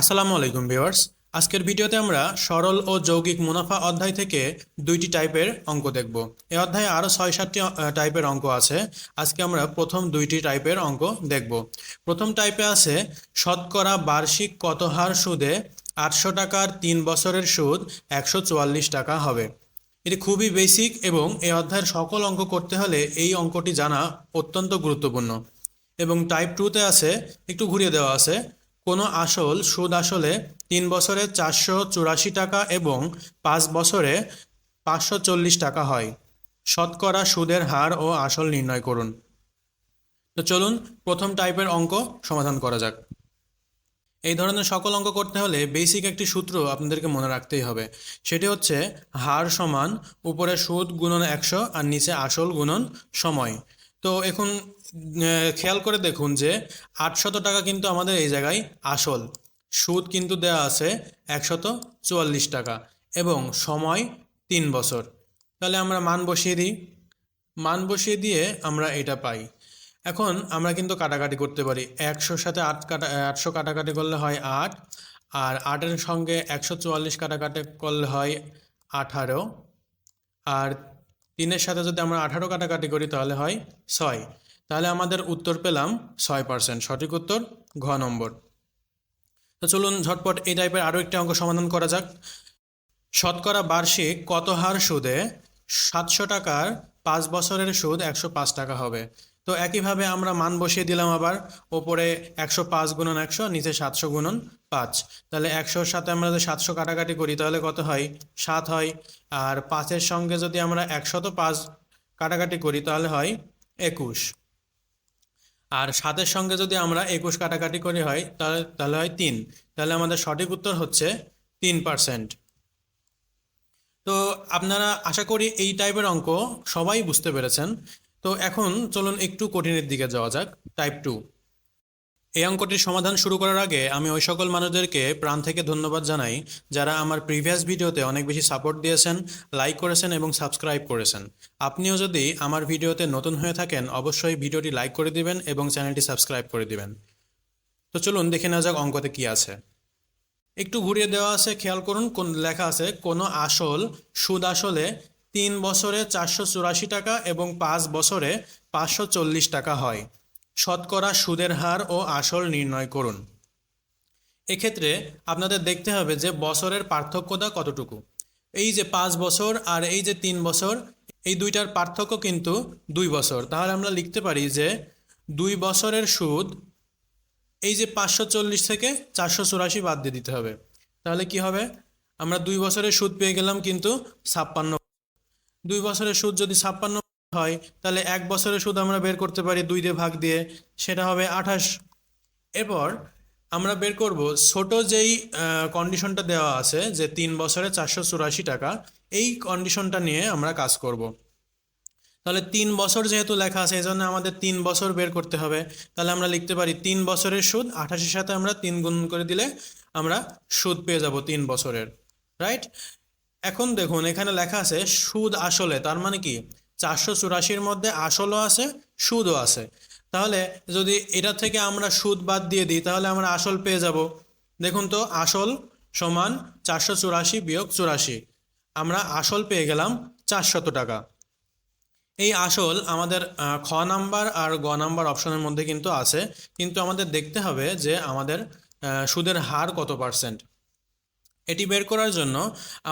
আসসালামু আলাইকুম ভিউয়ার্স। আজকের ভিডিওতে আমরা সরল ও যৌগিক মুনাফা অধ্যায় থেকে দুইটি টাইপের অঙ্ক দেখব। এ অধ্যায়ে আরও ছয় সাতটি টাইপের অঙ্ক আছে। আজকে আমরা প্রথম দুইটি টাইপের অঙ্ক দেখব। প্রথম টাইপে আছে, শতকরা বার্ষিক কত হার সুদে আটশো টাকার তিন বছরের সুদ একশো চুয়াল্লিশ টাকা হবে। এটি খুবই বেসিক এবং এই অধ্যায়ের সকল অঙ্ক করতে হলে এই অঙ্কটি জানা অত্যন্ত গুরুত্বপূর্ণ। এবং টাইপ টুতে আছে, একটু ঘুরিয়ে দেওয়া আছে কোনো আসল সুদ আসলে তিন বছরে চারশো চুরাশি টাকা এবং পাঁচ বছরে পাঁচশো চল্লিশ টাকা হয়। শতকরা সুদের হার ও আসল নির্ণয় করুন। তো চলুন প্রথম টাইপের অঙ্ক সমাধান করা যাক। এই ধরনের সকল অঙ্ক করতে হলে বেসিক একটি সূত্র আপনাদেরকে মনে রাখতেই হবে। সেটি হচ্ছে হার সমান উপরে সুদ গুণন একশো আর নিচে আসল গুণন সময়। তো এখন খেয়াল করে দেখুন যে আটশত টাকা কিন্তু আমাদের এই জায়গায় আসল। সুদ কিন্তু দেওয়া আছে একশত চুয়াল্লিশ টাকা এবং সময় তিন বছর। তাহলে আমরা মান বসিয়ে দিই। মান বসিয়ে দিয়ে আমরা এটা পাই। এখন আমরা কিন্তু কাটাকাটি করতে পারি। একশোর সাথে আট কাটা, আটশো কাটাকাটি করলে হয় আট, আর আটের সঙ্গে একশো চুয়াল্লিশ কাটাকাটি করলে হয় আঠারো, আর তিনের সাথে যদি আমরা আঠারো কাটাকাটি করি তাহলে হয় ছয়। তাহলে আমাদের উত্তর পেলাম ছয় পার্সেন্ট সঠিক উত্তর ঘ নম্বর। তো চলুন ঝটপট এই টাইপের আরও একটি অঙ্ক সমাধান করা যাক। শতকরা বার্ষিক কত হার সুদে সাতশো টাকার পাঁচ বছরের সুদ একশো পাঁচ টাকা হবে? তো একইভাবে আমরা মান বসিয়ে দিলাম আবার, ওপরে একশো পাঁচ গুণন একশো, নিচে সাতশো গুণন পাঁচ। তাহলে একশোর সাথে আমরা যদি সাতশো কাটাকাটি করি, তাহলে কত হয়? সাত হয়। আর পাঁচের সঙ্গে যদি আমরা একশত পাঁচ কাটাকাটি করি, তাহলে হয় একুশ। আর সাতের সঙ্গে যদি আমরা একুশ কাটাকাটি করি হয়, তাহলে তাহলে হয় তিন। তাহলে আমাদের সঠিক উত্তর হচ্ছে তিন পার্সেন্ট। তো আপনারা আশা করি এই টাইপের অঙ্ক সবাই বুঝতে পেরেছেন। তো এখন চলুন একটু কঠিনের দিকে যাওয়া যাক। টাইপ টু এই অঙ্কটির সমাধান শুরু করার আগে আমি ওই সকল মানুষদেরকে প্রাণ থেকে ধন্যবাদ জানাই যারা আমার প্রিভিয়াস ভিডিওতে অনেক বেশি সাপোর্ট দিয়েছেন লাইক করেছেন এবং সাবস্ক্রাইব করেছেন। আপনিও যদি আমার ভিডিওতে নতুন হয়ে থাকেন, অবশ্যই ভিডিওটি লাইক করে দিবেন এবং চ্যানেলটি সাবস্ক্রাইব করে দিবেন। তো চলুন দেখে নেওয়া যাক অঙ্কতে কি আছে। একটু ঘুরিয়ে দেওয়া আছে, খেয়াল করুন, কোন লেখা আছে, কোনো আসল, সুদ আসলে তিন বছরে চারশো চুরাশি টাকা এবং পাঁচ বছরে পাঁচশো চল্লিশ টাকা হয়। শতকরা সুদের হার ও আসল নির্ণয় করুন। এক্ষেত্রে আপনাদের দেখতে হবে যে বছরের পার্থক্যটা কতটুকু। এই যে পাঁচ বছর আর এই যে তিন বছর, এই দুইটার পার্থক্য কিন্তু দুই বছর। তাহলে আমরা লিখতে পারি যে দুই বছরের সুদ, এই যে পাঁচশো চল্লিশ থেকে চারশো চুরাশি বাদ দিয়ে দিতে হবে। তাহলে কি হবে? আমরা দুই বছরের সুদ পেয়ে গেলাম কিন্তু ছাপ্পান্ন দুই বছরের সুদ যদি ছাপ্পান্ন হয়, তাহলে এক বছরের সুদ আমরা বের করতে পারি দুই দিয়ে ভাগ দিয়ে, সেটা হবে আঠাশ। এরপর আমরা বের করব ছোট যেই কন্ডিশনটা দেওয়া আছে যে তিন বছরে চারশো চুরাশি টাকা, এই কন্ডিশনটা নিয়ে আমরা কাজ করব। তাহলে তিন বছর যেহেতু লেখা আছে এই জন্য আমাদের তিন বছর বের করতে হবে। তাহলে আমরা লিখতে পারি তিন বছরের সুদ, আঠাশের সাথে আমরা তিন গুণ করে দিলে আমরা সুদ পেয়ে যাব তিন বছরের রাইট এখন দেখুন, এখানে লেখা আছে, সুদ আসলে, তার মানে কি? চারশো চুরাশির মধ্যে আসলও আছে, সুদও আছে। তাহলে যদি এটা থেকে আমরা সুদ বাদ দিয়ে দিই, তাহলে আমরা আসল পেয়ে যাব। দেখুন তো, আসল সমান চারশো চুরাশি বিয়োগ চুরাশি। আমরা আসল পেয়ে গেলাম চারশত টাকা। এই আসল আমাদের খ নাম্বার আর গ নাম্বার অপশনের মধ্যে কিন্তু আছে। কিন্তু আমাদের দেখতে হবে যে আমাদের সুদের হার কত পার্সেন্ট। এটি বের করার জন্য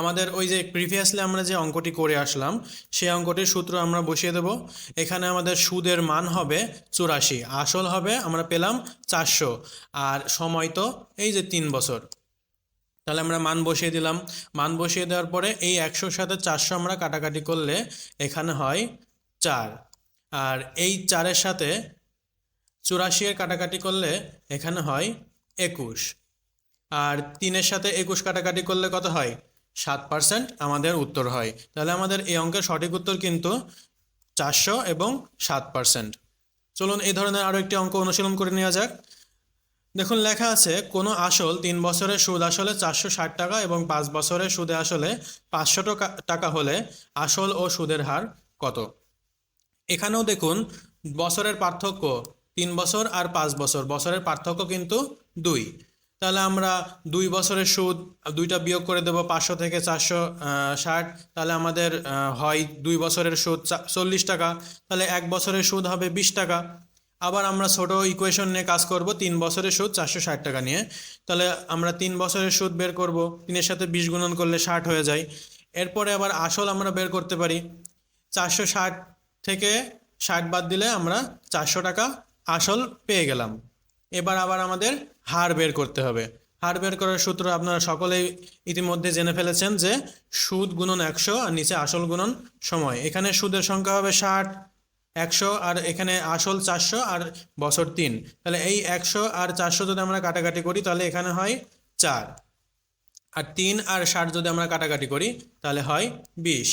আমাদের ওই যে প্রিভিয়াসলি আমরা যে অঙ্কটি করে আসলাম, সেই অঙ্কটির সূত্র আমরা বসিয়ে দেব। এখানে আমাদের সুদের মান হবে চুরাশি, আসল হবে আমরা পেলাম চারশো, আর সময় তো এই যে তিন বছর। তাহলে আমরা মান বসিয়ে দিলাম। মান বসিয়ে দেওয়ার পরে এই একশোর সাথে চারশো আমরা কাটাকাটি করলে এখানে হয় চার। আর এই চারের সাথে চুরাশি এর কাটাকাটি করলে এখানে হয় একুশ। আর তিনের সাথে একুশ কাটাকাটি করলে কত হয়? সাত পার্সেন্ট আমাদের উত্তর হয়। তাহলে আমাদের এই অঙ্কের সঠিক উত্তর কিন্তু চারশো এবং সাত পার্সেন্ট। চলুন এই ধরনের আরও একটি অঙ্ক অনুশীলন করে নেওয়া যাক। দেখুন, লেখা আছে, কোনো আসল তিন বছরের সুদ আসলে চারশো ষাট টাকা এবং পাঁচ বছরের সুদে আসলে পাঁচশো টাকা- হলে আসল ও সুদের হার কত? এখানেও দেখুন, বছরের পার্থক্য তিন বছর আর পাঁচ বছর। বছরের পার্থক্য কিন্তু দুই। তাহলে আমরা দুই বছরের সুদ, দুইটা বিয়োগ করে দেবো পাঁচশো থেকে চারশো ষাট। তাহলে আমাদের হয় দুই বছরের সুদ চল্লিশ টাকা। তাহলে এক বছরের সুদ হবে বিশ টাকা। আবার আমরা ছোট ইকুয়েশন নিয়ে কাজ করব, তিন বছরের সুদ চারশো ষাট টাকা নিয়ে। তাহলে আমরা তিন বছরের সুদ বের করব, তিনের সাথে বিশ গুণন করলে ষাট হয়ে যায়। এরপরে আবার আসল আমরা বের করতে পারি। চারশো ষাট থেকে ষাট বাদ দিলে আমরা চারশো টাকা আসল পেয়ে গেলাম। এবার আবার আমাদের হার বের করতে হবে। হার বের করার সূত্র আপনারা সকলেই ইতিমধ্যে জেনে ফেলেছেন যে সুদ গুণন একশো আর নিচে আসল গুণন সময়। এখানে সুদের সংখ্যা হবে ষাট, একশো আর এখানে আসল চারশো আর বছর তিন। তাহলে এই একশো আর চারশো যদি আমরা কাটাকাটি করি, তাহলে এখানে হয় চার। আর তিন আর ষাট যদি আমরা কাটাকাটি করি, তাহলে হয় বিশ।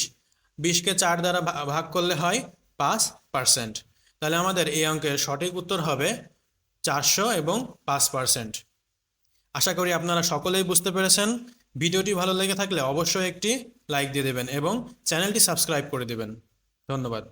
বিশকে চার দ্বারা ভাগ করলে হয় পাঁচ পার্সেন্ট। তাহলে আমাদের এই অঙ্কের সঠিক উত্তর হবে চারশো এবং পাঁচ পার্সেন্ট। আশা করি আপনারা সকলেই বুঝতে পেরেছেন। ভিডিওটি ভালো লেগে থাকলে অবশ্যই একটি লাইক দিয়ে দেবেন এবং চ্যানেলটি সাবস্ক্রাইব করে দেবেন। ধন্যবাদ।